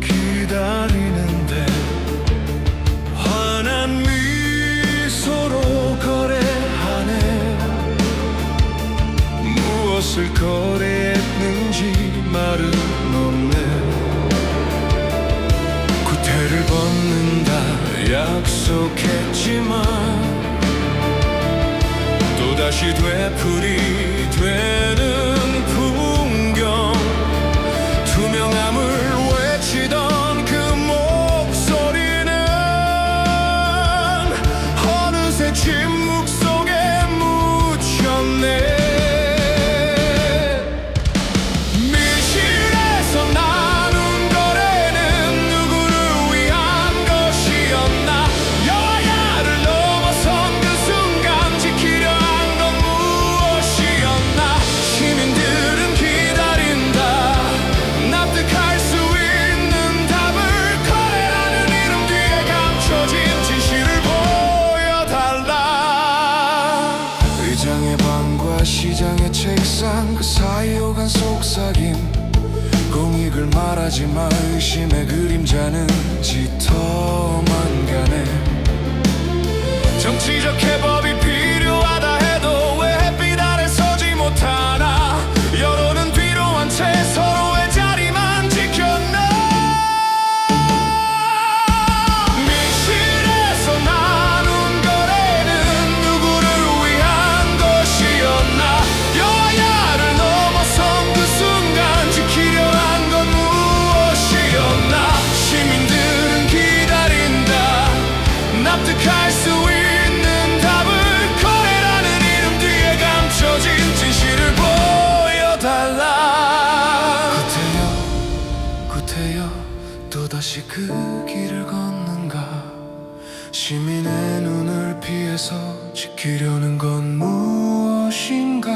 기다리는데 환한 미소로 거래하네. 무엇을 거래했는지 말은 없네. 구태를 벗는다 약속했지만 또다시 되풀이 되는 의장의 방과 시장의 책상 그 사이 오간 속삭임. 공익을 말하지만 의심의 그림자는 짙어만 가네. 정치적 구태여 또다시 그 길을 걷는가? 시민의 눈을 피해서 지키려는 건 무엇인가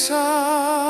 yaşar.